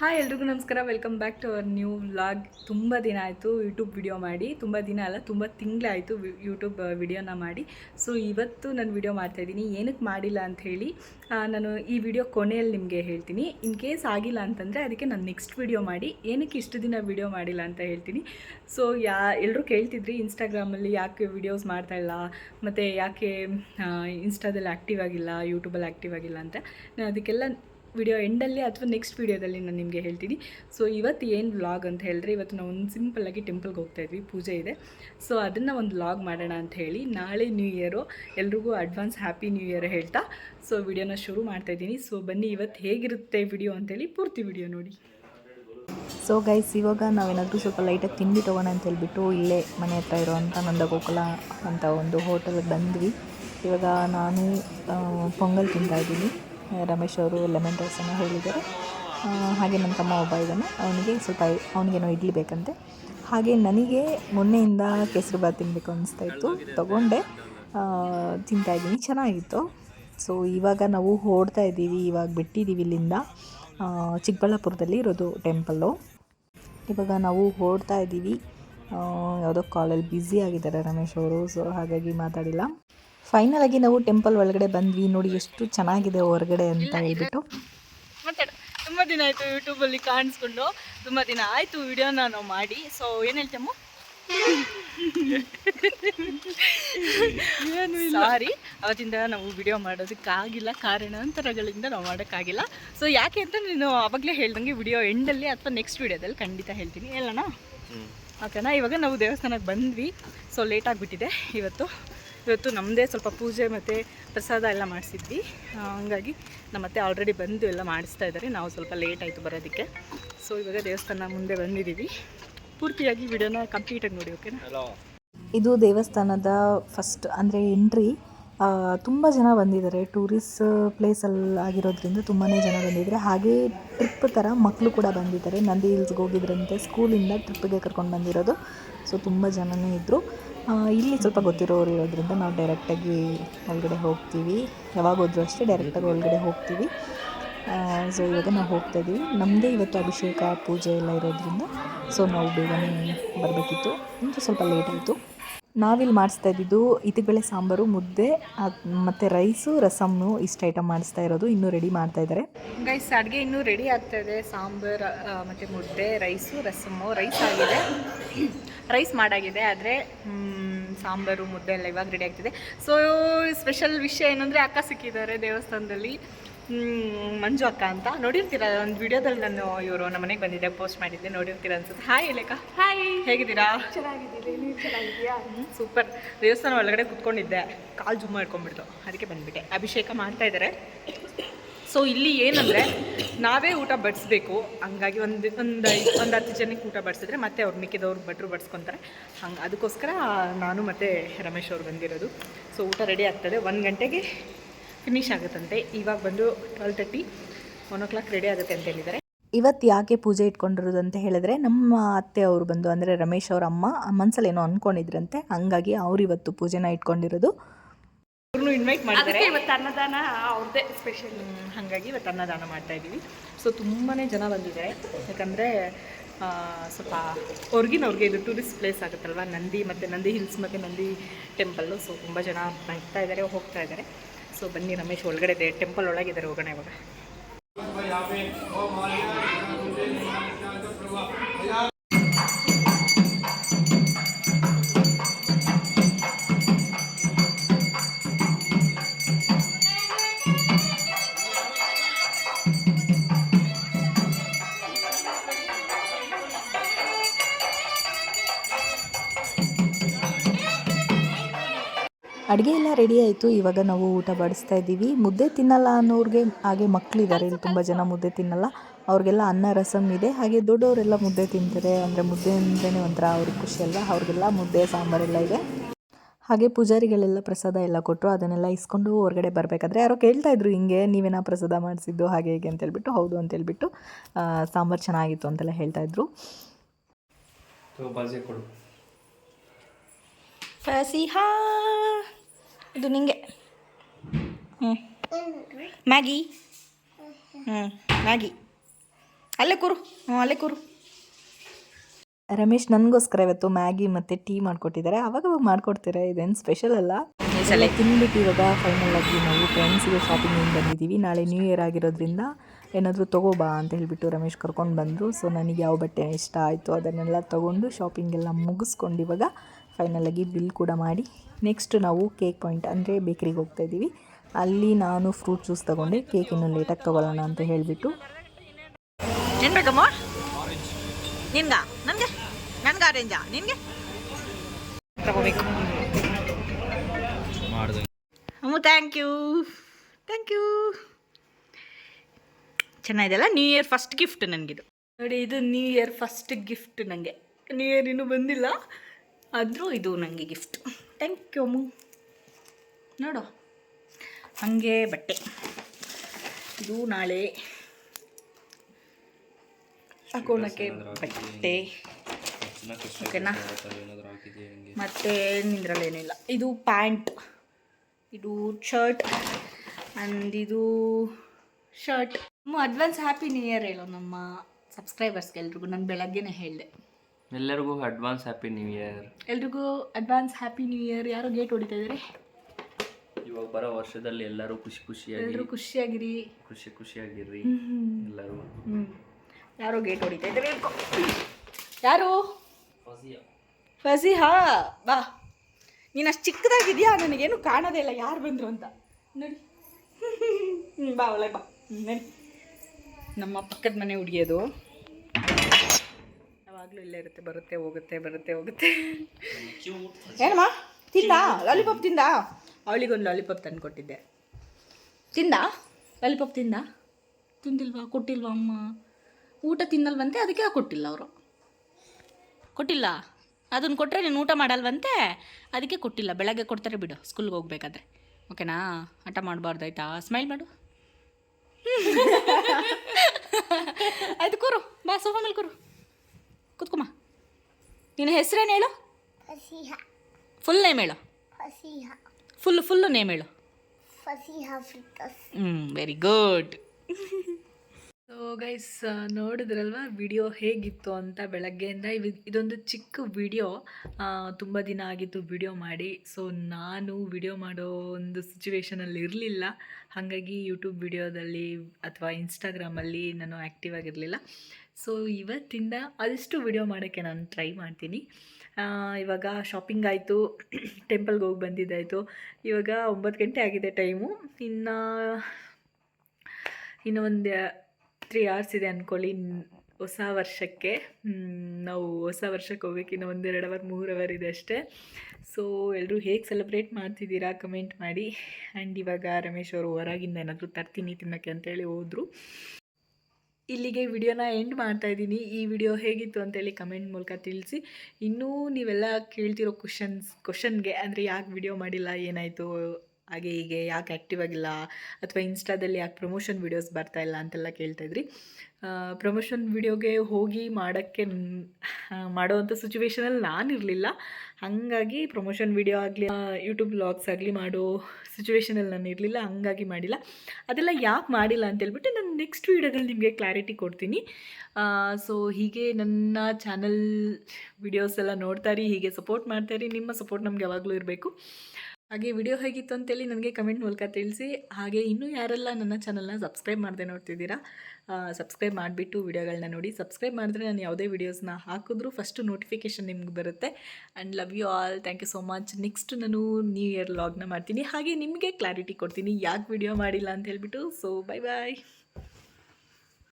Hi ಎಲ್ರಿಗೂ ನಮಸ್ಕಾರ. Welcome back to our new vlog ತುಂಬ ದಿನ ಆಯಿತು ಯೂಟ್ಯೂಬ್ ವಿಡಿಯೋ ಮಾಡಿ. ತುಂಬ ದಿನ ಅಲ್ಲ, ತುಂಬ ತಿಂಗಳಾಯಿತು ಯೂಟ್ಯೂಬ್ ವಿಡಿಯೋನ ಮಾಡಿ. ಸೊ ಇವತ್ತು ನಾನು ವಿಡಿಯೋ ಮಾಡ್ತಾಯಿದ್ದೀನಿ ಏನಕ್ಕೆ ಮಾಡಿಲ್ಲ ಅಂತ ಹೇಳಿ ನಾನು ಈ ವಿಡಿಯೋ ಕೊನೆಯಲ್ಲಿ ನಿಮಗೆ ಹೇಳ್ತೀನಿ. ಇನ್ ಕೇಸ್ ಆಗಿಲ್ಲ ಅಂತಂದರೆ ಅದಕ್ಕೆ ನಾನು ನೆಕ್ಸ್ಟ್ ವಿಡಿಯೋ ಮಾಡಿ. ಏನಕ್ಕೆ ಇಷ್ಟು ದಿನ ವಿಡಿಯೋ ಮಾಡಿಲ್ಲ ಅಂತ ಹೇಳ್ತೀನಿ. ಸೊ ಯಾ ಎಲ್ಲರೂ ಕೇಳ್ತಿದ್ರಿ ಇನ್ಸ್ಟಾಗ್ರಾಮಲ್ಲಿ ಯಾಕೆ ವಿಡಿಯೋಸ್ ಮಾಡ್ತಾ ಇಲ್ಲ, ಮತ್ತು ಯಾಕೆ ಇನ್ಸ್ಟಾದಲ್ಲಿ ಆ್ಯಕ್ಟಿವ್ ಆಗಿಲ್ಲ ಯೂಟ್ಯೂಬಲ್ಲಿ ಆ್ಯಕ್ಟಿವ್ ಆಗಿಲ್ಲ ಅಂತ. ನಾನು ಅದಕ್ಕೆಲ್ಲ ವಿಡಿಯೋ ಎಂಡಲ್ಲಿ ಅಥವಾ ನೆಕ್ಸ್ಟ್ ವೀಡಿಯೋದಲ್ಲಿ ನಾನು ನಿಮಗೆ ಹೇಳ್ತೀನಿ. ಸೊ ಇವತ್ತು ಏನು ವ್ಲಾಗ್ ಅಂತ ಹೇಳಿದ್ರೆ, ಇವತ್ತು ನಾವು ಒಂದು ಸಿಂಪಲ್ಲಾಗಿ ಟೆಂಪಲ್ಗೆ ಹೋಗ್ತಾ ಇದ್ವಿ, ಪೂಜೆ ಇದೆ. ಸೊ ಅದನ್ನು ಒಂದು ವ್ಲಾಗ್ ಮಾಡೋಣ ಅಂತ ಹೇಳಿ, ನಾಳೆ ನ್ಯೂ ಇಯರು ಎಲ್ರಿಗೂ ಅಡ್ವಾನ್ಸ್ ಹ್ಯಾಪಿ ನ್ಯೂ ಇಯರ್ ಹೇಳ್ತಾ. ಸೊ ವಿಡಿಯೋನ ಶುರು ಮಾಡ್ತಾ ಇದ್ದೀನಿ. ಸೊ ಬನ್ನಿ ಇವತ್ತು ಹೇಗಿರುತ್ತೆ ವಿಡಿಯೋ ಅಂತೇಳಿ ಪೂರ್ತಿ ವಿಡಿಯೋ ನೋಡಿ. ಸೊ ಗೈಸ್ ಇವಾಗ ನಾವೇನಾದರೂ ಸ್ವಲ್ಪ ಲೈಟಾಗಿ ತಿಂಡಿ ತೊಗೋಣ ಅಂತ ಹೇಳಿಬಿಟ್ಟು ಇಲ್ಲೇ ಮನೆ ಹತ್ರ ಇರೋವಂಥ ನಂದ ಗೋಕುಲ ಅಂತ ಒಂದು ಹೋಟೆಲ್ಗೆ ಬಂದ್ವಿ. ಇವಾಗ ನಾನು ಪೊಂಗಲ್ ತಿಂತಾ ಇದ್ದೀನಿ. ರಮೇಶ್ ಅವರು ಲೆಮನ್ ರೈಸನ್ನು ಹೇಳಿದ್ದಾರೆ. ಹಾಗೆ ನನ್ನ ತಮ್ಮ ಒಬ್ಬ ಇದ್ದಾನೆ. ಅವನಿಗೆ ಸ್ವಲ್ಪ ಅವನಿಗೇನೋ ಇಡ್ಲಿ ಬೇಕಂತೆ. ಹಾಗೆ ನನಗೆ ಮೊನ್ನೆಯಿಂದ ಕೇಸರಿ ಬಾತ್ ತಿನ್ನಬೇಕು ಅನಿಸ್ತಾ ಇತ್ತು. ತೊಗೊಂಡೆ. ಆ, ತಿಂತಾ ಇದ್ದೀನಿ. ಚೆನ್ನಾಗಿತ್ತು. ಸೊ ಇವಾಗ ನಾವು ಓಡ್ತಾ ಇದ್ದೀವಿ. ಇವಾಗ ಬಿಟ್ಟಿದ್ದೀವಿ ಇಲ್ಲಿಂದ. ಚಿಕ್ಕಬಳ್ಳಾಪುರದಲ್ಲಿ ಇರೋದು ಟೆಂಪಲ್ಲು ಇವಾಗ ನಾವು ಓಡ್ತಾ ಇದ್ದೀವಿ. ಯಾವುದೋ ಕಾಲಲ್ಲಿ ಬ್ಯುಸಿ ಆಗಿದ್ದಾರೆ ರಮೇಶ್ ಅವರು. ಸೊ ಹಾಗಾಗಿ ಮಾತಾಡಿಲ್ಲ. ಫೈನಲ್ ಆಗಿ ನಾವು ಟೆಂಪಲ್ ಒಳಗಡೆ ಬಂದ್ವಿ. ನೋಡಿ ಎಷ್ಟು ಚೆನ್ನಾಗಿದೆ ಹೊರಗಡೆ ಅಂತ ಹೇಳ್ಬಿಟ್ಟು. ಮಾತಾಡ. ತುಂಬ ದಿನ ಆಯಿತು ಯೂಟ್ಯೂಬಲ್ಲಿ ಕಾಣಿಸ್ಕೊಂಡು. ತುಂಬ ದಿನ ಆಯಿತು ವಿಡಿಯೋ ನಾವು ಮಾಡಿ. ಸೊ ಏನು ಹೇಳ್ತೇಮೋ ಸಾರಿ ಅವತ್ತಿಂದ ನಾವು ವಿಡಿಯೋ ಮಾಡೋದಕ್ಕಾಗಿಲ್ಲ. ಕಾರಣಾಂತರಗಳಿಂದ ನಾವು ಮಾಡೋಕ್ಕಾಗಿಲ್ಲ. ಸೊ ಯಾಕೆ ಅಂತ ನೀನು ಅವಾಗಲೇ ಹೇಳ್ದಂಗೆ ವಿಡಿಯೋ ಎಂಡಲ್ಲಿ ಅಥವಾ ನೆಕ್ಸ್ಟ್ ವಿಡಿಯೋದಲ್ಲಿ ಖಂಡಿತ ಹೇಳ್ತೀನಿ. ಹೇಳೋಣ? ಓಕೆನಾ ಇವಾಗ ನಾವು ದೇವಸ್ಥಾನಕ್ಕೆ ಬಂದ್ವಿ. ಸೊ ಲೇಟ್ ಆಗಿಬಿಟ್ಟಿದೆ ಇವತ್ತು. ಇವತ್ತು ನಮ್ಮದೇ ಸ್ವಲ್ಪ ಪೂಜೆ ಮತ್ತು ಪ್ರಸಾದ ಎಲ್ಲ ಮಾಡಿಸಿದ್ವಿ. ಹಾಗಾಗಿ ಹಂಗಾಗಿ ನಮ್ಮ ಮತ್ತೆ ಆಲ್ರೆಡಿ ಬಂದು ಎಲ್ಲ ಮಾಡಿಸ್ತಾ ಇದ್ದಾರೆ ನಾವು ಸ್ವಲ್ಪ ಲೇಟ್ ಆಯಿತು ಬರೋದಕ್ಕೆ. ಸೊ ಇವಾಗ ದೇವಸ್ಥಾನ ಮುಂದೆ ಬಂದಿದ್ದೀವಿ. ಪೂರ್ತಿಯಾಗಿ ವಿಡಿಯೋನ ಕಂಪ್ಲೀಟಾಗಿ ನೋಡಿ ಓಕೆನಾ ಇದು ದೇವಸ್ಥಾನದ ಫಸ್ಟ್ ಅಂದರೆ ಎಂಟ್ರಿ ತುಂಬ ಜನ ಬಂದಿದ್ದಾರೆ. ಟೂರಿಸ್ಟ್ ಪ್ಲೇಸಲ್ಲಿ ಆಗಿರೋದ್ರಿಂದ ತುಂಬಾ ಜನ ಬಂದಿದ್ದಾರೆ. ಹಾಗೆ ಟ್ರಿಪ್ ಥರ ಮಕ್ಕಳು ಕೂಡ ಬಂದಿದ್ದಾರೆ. ನಂದಿ ಹಿಲ್ಸ್ಗೆ ಹೋಗಿದ್ರಂತೆ. ಸ್ಕೂಲಿಂದ ಟ್ರಿಪ್ಗೆ ಕರ್ಕೊಂಡು ಬಂದಿರೋದು. ಸೊ ತುಂಬ ಜನನೇ ಇದ್ದರು ಇಲ್ಲಿ ಸ್ವಲ್ಪ ಗೊತ್ತಿರೋರು ಇರೋದ್ರಿಂದ ನಾವು ಡೈರೆಕ್ಟಾಗಿ ಒಳಗಡೆ ಹೋಗ್ತೀವಿ. ಯಾವಾಗ ಹೋದ್ರೂ ಅಷ್ಟೇ ಡೈರೆಕ್ಟಾಗಿ ಒಳಗಡೆ ಹೋಗ್ತೀವಿ. ಸೊ ಇವಾಗ ನಾವು ಹೋಗ್ತಾ ಇದ್ದೀವಿ ನಮ್ಮದೇ ಇವತ್ತು ಅಭಿಷೇಕ, ಪೂಜೆ ಎಲ್ಲ ಇರೋದ್ರಿಂದ. ಸೊ ನಾವು ಬೇಗನೆ ಬರಬೇಕಿತ್ತು. ಅಂದರೆ ಸ್ವಲ್ಪ ಲೇಟ್ ಆಯಿತು. ನಾವಿಲ್ಲಿ ಮಾಡಿಸ್ತಾ ಇದ್ದಿದ್ದು ಇತಿಬೇಳೆ ಸಾಂಬಾರು, ಮುದ್ದೆ ಮತ್ತು ರೈಸು ರಸಮ್ಮು ಇಷ್ಟು ಐಟಮ್ ಮಾಡಿಸ್ತಾ ಇರೋದು. ಇನ್ನೂ ರೆಡಿ ಮಾಡ್ತಾ ಇದ್ದಾರೆ ಗೈಸ್ ಅಡುಗೆ ಇನ್ನೂ ರೆಡಿ ಆಗ್ತಾ ಇದೆ. ಸಾಂಬಾರು ಮತ್ತು ಮುದ್ದೆ, ರೈಸು, ರಸಮ್ಮು, ರೈಸ್ ಆಗಿದೆ. ರೈಸ್ ಮಾಡಾಗಿದೆ, ಆದರೆ ಸಾಂಬಾರು, ಮುದ್ದೆ ಎಲ್ಲ ಇವಾಗ ರೆಡಿ ಆಗ್ತಿದೆ. ಸೊ ಸ್ಪೆಷಲ್ ವಿಷಯ ಏನಂದರೆ ಅಕ್ಕ ಸಿಕ್ಕಿದ್ದಾರೆ ದೇವಸ್ಥಾನದಲ್ಲಿ. ಮಂಜು ಅಕ್ಕ ಅಂತ. ನೋಡಿರ್ತೀರ ಒಂದು ವಿಡಿಯೋದಲ್ಲಿ ನಾನು ಇವರು ನಮ್ಮ ಮನೆಗೆ ಬಂದಿದ್ದೆ ಪೋಸ್ಟ್ ಮಾಡಿದ್ದೆ ನೋಡಿರ್ತೀರ ಅನ್ಸುತ್ತೆ. ಹಾಯ್ ಲೇಖ ಹಾಯ್ ಹೇಗಿದ್ದೀರಾ? ಚೆನ್ನಾಗಿದ್ದೀರಿ ನೀವು ಚೆನ್ನಾಗಿದ್ದೀಯಾ? ಸೂಪರ್ ದೇವಸ್ಥಾನ ಒಳಗಡೆ ಕುತ್ಕೊಂಡಿದ್ದೆ. ಕಾಲು ಜುಮ್ಮ ಇಟ್ಕೊಂಡ್ಬಿಡ್ತು ಅದಕ್ಕೆ ಬಂದ್ಬಿಟ್ಟೆ. ಅಭಿಷೇಕ ಮಾಡ್ತಾ ಇದ್ದಾರೆ ಸೊ ಇಲ್ಲಿ ಏನಂದರೆ ನಾವೇ ಊಟ ಬಡಿಸ್ಬೇಕು. ಹಂಗಾಗಿ ಒಂದು ಒಂದು ಒಂದು ಹತ್ತು ಜನಕ್ಕೆ ಊಟ ಬಡಿಸಿದ್ರೆ ಮತ್ತೆ ಅವ್ರು ಮಿಕ್ಕಿದವ್ರು ಭಟ್ರು ಬಡಿಸ್ಕೊತಾರೆ. ಹಂಗೆ ಅದಕ್ಕೋಸ್ಕರ ನಾನು ಮತ್ತು ರಮೇಶ್ ಅವ್ರು ಬಂದಿರೋದು. ಸೊ ಊಟ ರೆಡಿ ಆಗ್ತದೆ. ಒಂದು ಗಂಟೆಗೆ ಫಿನಿಶ್ ಆಗುತ್ತಂತೆ. ಇವಾಗ ಬಂದು twelve thirty one o'clock ready ಆಗುತ್ತೆ ಅಂತ ಹೇಳಿದ್ದಾರೆ. ಇವತ್ತು ಯಾಕೆ ಪೂಜೆ ಇಟ್ಕೊಂಡಿರೋದು ಅಂತ ಹೇಳಿದ್ರೆ ನಮ್ಮ ಅತ್ತೆ ಅವರು ಬಂದು ಅಂದರೆ ರಮೇಶ್ ಅವ್ರ ಅಮ್ಮ ಮನ್ಸಲ್ಲಿ ಏನೋ ಅಂದ್ಕೊಂಡಿದ್ರಂತೆ ಹಂಗಾಗಿ ಅವ್ರು ಇವತ್ತು ಪೂಜೆನ ಇಟ್ಕೊಂಡಿರೋದು. ಅವ್ರನ್ನೂ ಇನ್ವೈಟ್ ಮಾಡಿದ್ದಾರೆ. ಇವತ್ತು ಅನ್ನದಾನ ಅವ್ರದ್ದೇ ಸ್ಪೆಷಲ್ ಹಾಗಾಗಿ ಇವತ್ತು ಅನ್ನದಾನ ಮಾಡ್ತಾ ಇದ್ದೀವಿ. ಸೊ ತುಂಬಾ ಜನ ಬಂದಿದ್ದಾರೆ. ಯಾಕಂದರೆ ಸ್ವಲ್ಪ ಹೊರ್ಗಿನವ್ರಿಗೆ ಇದು ಟೂರಿಸ್ಟ್ ಪ್ಲೇಸ್ ಆಗುತ್ತಲ್ವ? ನಂದಿ ಮತ್ತು ನಂದಿ ಹಿಲ್ಸ್ ಮತ್ತು ನಂದಿ ಟೆಂಪಲ್ಲು ಸೊ ತುಂಬ ಜನ ಬರ್ತಾ ಇದ್ದಾರೆ ಹೋಗ್ತಾ ಇದ್ದಾರೆ. ಸೊ ಬನ್ನಿ ರಮೇಶ್ ಒಳಗಡೆ ಇದೆ. ಟೆಂಪಲ್ ಒಳಗಿದ್ದಾರೆ ಹೋಗೋಣ ಇವಾಗ. ಅಡುಗೆ ಎಲ್ಲ ರೆಡಿ ಆಯಿತು. ಇವಾಗ ನಾವು ಊಟ ಬಡಿಸ್ತಾ ಇದ್ದೀವಿ. ಮುದ್ದೆ ತಿನ್ನಲ್ಲ ಅನ್ನೋರಿಗೆ ಹಾಗೆ ಮಕ್ಕಳಿದ್ದಾರೆ ಇಲ್ಲಿ ತುಂಬ ಜನ ಮುದ್ದೆ ತಿನ್ನಲ್ಲ. ಅವ್ರಿಗೆಲ್ಲ ಅನ್ನ ರಸಮ್ ಇದೆ. ಹಾಗೆ ದೊಡ್ಡವರೆಲ್ಲ ಮುದ್ದೆ ತಿಂತಾರೆ. ಅಂದರೆ ಮುದ್ದೆ ಅಂದ್ರೇ ಒಂಥರ ಅವ್ರಿಗೆ ಖುಷಿ ಅಲ್ವಾ? ಅವ್ರಿಗೆಲ್ಲ ಮುದ್ದೆ ಸಾಂಬಾರೆಲ್ಲ ಇದೆ. ಹಾಗೆ ಪೂಜಾರಿಗಳೆಲ್ಲ ಪ್ರಸಾದ ಎಲ್ಲ ಕೊಟ್ಟರು ಅದನ್ನೆಲ್ಲ ಇಸ್ಕೊಂಡು ಹೊರಗಡೆ ಬರಬೇಕಾದ್ರೆ ಯಾರೋ ಕೇಳ್ತಾ ಇದ್ರು ಹಿಂಗೆ ನೀವೇನೋ ಪ್ರಸಾದ ಮಾಡಿಸಿದ್ದು? ಹಾಗೆ ಹೇಗೆ ಅಂತ ಹೇಳ್ಬಿಟ್ಟು ಹೌದು ಅಂತ ಹೇಳ್ಬಿಟ್ಟು ಆ, ಸಾಂಬಾರು ಚೆನ್ನಾಗಿತ್ತು ಅಂತೆಲ್ಲ ಹೇಳ್ತಾ ಇದ್ರು. ಸಿಹಾ ಬಾಜಿ ಕೊಡು. ಫಸಿಹಾ ಇದು ನಿಂಗೆ. ಹ್ಞೂ ಮ್ಯಾಗಿ. ಹ್ಞೂ ಮ್ಯಾಗಿ. ಅಲ್ಲೇ ಕೂರು. ಹ್ಞೂ ಅಲ್ಲೇ ಕೂರು. ರಮೇಶ್ ನನಗೋಸ್ಕರ ಇವತ್ತು ಮ್ಯಾಗಿ ಮತ್ತು ಟೀ ಮಾಡಿಕೊಟ್ಟಿದ್ದಾರೆ. ಅವಾಗ ಅವಾಗ ಮಾಡ್ಕೊಡ್ತೀರಾ? ಇದೇನು ಸ್ಪೆಷಲ್ ಅಲ್ಲ? ಸಲ ತಿಂದ್ಬಿಟ್ಟು ಇವಾಗ ಫೈನಲ್ ಆಗಿ ನಾವು ಫ್ರೆಂಡ್ಸಿಗೆ ಶಾಪಿಂಗಿಗೆ ಬಂದಿದ್ದೀವಿ. ನಾಳೆ ನ್ಯೂ ಇಯರ್ ಆಗಿರೋದ್ರಿಂದ ಏನಾದರೂ ತೊಗೋಬಾ ಅಂತ ಹೇಳಿಬಿಟ್ಟು ರಮೇಶ್ ಕರ್ಕೊಂಡು ಬಂದರು. ಸೊ ನನಗೆ ಯಾವ ಬಟ್ಟೆ ಇಷ್ಟ ಆಯಿತು ಅದನ್ನೆಲ್ಲ ತೊಗೊಂಡು ಶಾಪಿಂಗೆಲ್ಲ ಮುಗಿಸ್ಕೊಂಡು ಇವಾಗ ಫೈನಲಾಗಿ ಬಿಲ್ ಕೂಡ ಮಾಡಿ ನೆಕ್ಸ್ಟ್ ನಾವು ಕೇಕ್ ಪಾಯಿಂಟ್ ಅಂದರೆ ಬೇಕ್ರಿಗೆ ಹೋಗ್ತಾ ಇದ್ದೀವಿ. ಅಲ್ಲಿ ನಾನು ಫ್ರೂಟ್ ಜ್ಯೂಸ್ ತೊಗೊಂಡೆ. ಕೇಕ್ ಇನ್ನೂ ಲೇಟಾಗಿ ತೊಗೊಳ್ಳೋಣ ಅಂತ ಹೇಳಿಬಿಟ್ಟು. ಏನು ಬೇಕಮ್ಮ ನಿನ್ಗ? ನನಗೆ? ನನ್ಗೆ ಆರೆಂಜಾ ನಿನಗೆ? ತಗೋಬೇಕು. ಅಮ್ಮ ಥ್ಯಾಂಕ್ ಯು ಥ್ಯಾಂಕ್ ಯು ಚೆನ್ನಾಗಿದೆಲ್ಲ ನ್ಯೂ ಇಯರ್ ಫಸ್ಟ್ ಗಿಫ್ಟ್ ನನಗಿದು. ನೋಡಿ ಇದು ನ್ಯೂ ಇಯರ್ ಫಸ್ಟ್ ಗಿಫ್ಟ್ ನನಗೆ ನ್ಯೂ ಇಯರ್ ಇನ್ನೂ ಬಂದಿಲ್ಲ. ಆದರೂ ಇದು ನನಗೆ ಗಿಫ್ಟ್ ಥ್ಯಾಂಕ್ ಯು ಅಮ್ಮ. ನೋಡು. ಹಾಗೆ ಬಟ್ಟೆ. ಇದು ನಾಳೆ ಹಾಕೋಣಕ್ಕೆ ಬಟ್ಟೆ. ಓಕೆನಾ? ಮತ್ತು ನಿಂದ್ರಲ್ಲೇನಿಲ್ಲ ಇದು ಪ್ಯಾಂಟ್. ಇದು ಶರ್ಟ್ ಆ್ಯಂಡ್ ಇದು shirt advance happy new year ಹೇಳೋ ನಮ್ಮ ಸಬ್ಸ್ಕ್ರೈಬರ್ಸ್ಗೆ ಎಲ್ರಿಗೂ ನಾನು ಬೆಳಗ್ಗೆನೇ ಹೇಳಿದೆ. ಎಲ್ಲರಿಗೂ ಅಡ್ವಾನ್ಸ್ ಹ್ಯಾಪಿ ನ್ಯೂ ಇಯರ್ ಎಲ್ರಿಗೂ ಅಡ್ವಾನ್ಸ್ ಹ್ಯಾಪಿ ನ್ಯೂ ಇಯರ್ ಯಾರು ಗೇಟ್ ಹೊಡಿತಾ ಇದ್ದಾರೆ? ಇವಾಗ ಬರೋ ವರ್ಷದಲ್ಲಿ ಎಲ್ಲರೂ ಖುಷಿ ಖುಷಿಯಾಗಿ ಎಲ್ಲರೂ ಖುಷಿಯಾಗಿರಿ. ಖುಷಿ ಖುಷಿಯಾಗಿರಿ. ಎಲ್ಲರೂ. ಯಾರೋ ಗೇಟ್ ಹೊಡಿತಾ ಇದ್ದಾರೆ. ಯಾರು? ಫಸಿಹಾ ಬಾ. ನೀನು ಅಷ್ಟು ಚಿಕ್ಕದಾಗಿದೆಯಾ? ನನಗೇನು ಕಾಣೋದೇ ಇಲ್ಲ. ಯಾರು ಬಂದರು ಅಂತ. ನೋಡಿ. ಹ್ಮ್, ಬಾ ಒಳ್ಳೆ ಬಾ. ಹ್ಮ್, ನಡಿ. ನಮ್ಮ ಪಕ್ಕದ ಮನೆ ಹುಡುಗಿಯದು. ಯಾವಾಗಲೂ ಇಲ್ಲೇ ಇರುತ್ತೆ ಬರುತ್ತೆ ಹೋಗುತ್ತೆ ಬರುತ್ತೆ ಹೋಗುತ್ತೆ. ಏನಮ್ಮ? ತಿಂದ? ಲಾಲಿಪಾಪ್ ತಿಂದ? ಅವಳಿಗೊಂದು ಲಾಲಿಪಾಪ್ ತಂದು ಕೊಟ್ಟಿದ್ದೆ ತಿಂದ? ಲಾಲಿಪಾಪ್ ತಿಂದ? ತಿಂದಿಲ್ವಾ? ಕೊಟ್ಟಿಲ್ವಾ ಅಮ್ಮ? ಊಟ ತಿನ್ನಲ್ವಂತೆ ಅದಕ್ಕೆ ಕೊಟ್ಟಿಲ್ಲ ಅವರು. ಕೊಟ್ಟಿಲ್ಲ? ಅದನ್ನು ಕೊಟ್ಟರೆ ನೀನು ಊಟ ಮಾಡಲ್ವಂತೆ? ಅದಕ್ಕೆ ಕೊಟ್ಟಿಲ್ಲ. ಬೆಳಗ್ಗೆ ಕೊಡ್ತಾರೆ ಬಿಡು ಸ್ಕೂಲ್ಗೆ ಹೋಗ್ಬೇಕಾದ್ರೆ. ಓಕೆನಾ? ಹಠ ಮಾಡಬಾರ್ದು ಆಯ್ತಾ? ಸ್ಮೈಲ್ ಮಾಡು ಆಯ್ತು ಕೂರು ಬಾ ಸೋಫಾ ಮೇಲೆ ಕೂರು ಕೂತ್ಕೊಮ್ಮ ನಿನ್ನ ಹೆಸರೇನು ಹೇಳು? ಫುಲ್ ನೇಮ್ ಹೇಳು. ಫುಲ್ ಫುಲ್ ನೇಮ್ ಹೇಳು. ಹ್ಞೂ ವೆರಿ ಗುಡ್ ಸೊ ಗೈಸ್ ನೋಡಿದ್ರಲ್ವ ವಿಡಿಯೋ ಹೇಗಿತ್ತು ಅಂತ ಬೆಳಗ್ಗೆಯಿಂದ? ಇವ್ ಇದೊಂದು ಚಿಕ್ಕ ವಿಡಿಯೋ ತುಂಬ ದಿನ ಆಗಿತ್ತು ವಿಡಿಯೋ ಮಾಡಿ. ಸೊ ನಾನು ವಿಡಿಯೋ ಮಾಡೋ ಒಂದು ಸಿಚುವೇಶನಲ್ಲಿ ಇರಲಿಲ್ಲ. ಹಾಗಾಗಿ ಯೂಟ್ಯೂಬ್ ವಿಡಿಯೋದಲ್ಲಿ ಅಥವಾ ಇನ್ಸ್ಟಾಗ್ರಾಮಲ್ಲಿ ನಾನು ಆ್ಯಕ್ಟಿವ್ ಆಗಿರಲಿಲ್ಲ. ಸೊ ಇವತ್ತಿಂದ ಆದಷ್ಟು ವಿಡಿಯೋ ಮಾಡೋಕ್ಕೆ ನಾನು ಟ್ರೈ ಮಾಡ್ತೀನಿ. ಇವಾಗ ಶಾಪಿಂಗ್ ಆಯಿತು ಟೆಂಪಲ್ಗೆ ಹೋಗಿ ಬಂದಿದ್ದಾಯಿತು. ಇವಾಗ ಒಂಬತ್ತು ಗಂಟೆ ಆಗಿದೆ ಟೈಮು ಇನ್ನು ಇನ್ನು ಒಂದು ತ್ರೀ ಅವರ್ಸ್ ಇದೆ ಅಂದ್ಕೊಳ್ಳಿ ಹೊಸ ವರ್ಷಕ್ಕೆ ನಾವು ಹೊಸ ವರ್ಷಕ್ಕೆ ಹೋಗ್ಬೇಕು. ಇನ್ನು ಒಂದೆರಡು ಅವರ್ ಮೂರು ಅವರ್ ಇದೆ ಅಷ್ಟೇ. ಸೊ ಎಲ್ಲರೂ ಹೇಗೆ ಸೆಲೆಬ್ರೇಟ್ ಮಾಡ್ತಿದ್ದೀರಾ ಕಮೆಂಟ್ ಮಾಡಿ. ಆ್ಯಂಡ್ ಇವಾಗ ರಮೇಶ್ ಅವರು ಹೊರಗಿಂದ ಏನಾದರೂ ತರ್ತೀನಿ ತಿನ್ನೋಕ್ಕೆ ಅಂತೇಳಿ ಹೋದರು. ಇಲ್ಲಿಗೆ ವಿಡಿಯೋನ ಎಂಡ್ ಮಾಡ್ತಾ ಇದ್ದೀನಿ. ಈ ವಿಡಿಯೋ ಹೇಗಿತ್ತು ಅಂತೇಳಿ ಕಮೆಂಟ್ ಮೂಲಕ ತಿಳಿಸಿ. ಇನ್ನೂ ನೀವೆಲ್ಲ ಕೇಳ್ತಿರೋ ಕ್ವಶನ್ಸ್ ಕ್ವಶನ್ಗೆ ಅಂದರೆ ಯಾಕೆ ವಿಡಿಯೋ ಮಾಡಿಲ್ಲ, ಏನಾಯಿತು ಹಾಗೆ ಹೀಗೆ ಯಾಕೆ ಆ್ಯಕ್ಟಿವ್ ಆಗಿಲ್ಲ ಅಥವಾ ಇನ್ಸ್ಟಾದಲ್ಲಿ ಯಾಕೆ ಪ್ರಮೋಷನ್ ವೀಡಿಯೋಸ್ ಬರ್ತಾ ಇಲ್ಲ ಅಂತೆಲ್ಲ ಕೇಳ್ತಾಯಿದ್ರಿ ಪ್ರಮೋಷನ್ ವೀಡಿಯೋಗೆ ಹೋಗಿ ಮಾಡೋಕ್ಕೆ ಮಾಡುವಂಥ ಸಿಚುವೇಶನಲ್ಲಿ ನಾನಿರಲಿಲ್ಲ ಹಾಗಾಗಿ ಪ್ರಮೋಷನ್ ವೀಡಿಯೋ ಆಗಲಿ ಯೂಟ್ಯೂಬ್ ಬ್ಲಾಗ್ಸ್ ಆಗಲಿ ಮಾಡೋ ಸಿಚುವೇಶನಲ್ಲಿ ನಾನು ಇರಲಿಲ್ಲ, ಹಂಗಾಗಿ ಮಾಡಿಲ್ಲ. ಅದೆಲ್ಲ ಯಾಕೆ ಮಾಡಿಲ್ಲ ಅಂತೇಳ್ಬಿಟ್ಟು ನಾನು ನೆಕ್ಸ್ಟ್ ವೀಡಿಯೋದಲ್ಲಿ ನಿಮಗೆ ಕ್ಲಾರಿಟಿ ಕೊಡ್ತೀನಿ. ಸೊ ಹೀಗೆ ನನ್ನ ಚಾನಲ್ ವಿಡಿಯೋಸ್ ಎಲ್ಲ ನೋಡ್ತಾರಿ ಹೀಗೆ ಸಪೋರ್ಟ್ ಮಾಡ್ತಾರೆ ನಿಮ್ಮ ಸಪೋರ್ಟ್ ನಮ್ಗೆ ಯಾವಾಗಲೂ ಇರಬೇಕು. ಹಾಗೆ ವಿಡಿಯೋ ಹೇಗಿತ್ತು ಅಂತೇಳಿ ನನಗೆ ಕಮೆಂಟ್ ಮೂಲಕ ತಿಳಿಸಿ. ಹಾಗೆ ಇನ್ನೂ ಯಾರೆಲ್ಲ ನನ್ನ ಚಾನಲ್ನ ಸಬ್ಸ್ಕ್ರೈಬ್ ಮಾಡದೆ ನೋಡ್ತಿದ್ದೀರಾ ಸಬ್ಸ್ಕ್ರೈಬ್ ಮಾಡಿಬಿಟ್ಟು ವಿಡಿಯೋಗಳನ್ನ ನೋಡಿ. ಸಬ್ಸ್ಕ್ರೈಬ್ ಮಾಡಿದ್ರೆ ನಾನು ಯಾವುದೇ ವೀಡಿಯೋಸ್ನ ಹಾಕಿದ್ರೂ ಫಸ್ಟು ನೋಟಿಫಿಕೇಶನ್ ನಿಮ್ಗೆ ಬರುತ್ತೆ. And love you all thank you so much next ನಾನು ನ್ಯೂ ಇಯರ್ ಲಾಗ್ನ ಮಾಡ್ತೀನಿ. ಹಾಗೆ ನಿಮಗೆ ಕ್ಲಾರಿಟಿ ಕೊಡ್ತೀನಿ. ಯಾಕೆ ವಿಡಿಯೋ ಮಾಡಿಲ್ಲ ಅಂತ ಹೇಳ್ಬಿಟ್ಟು. So bye bye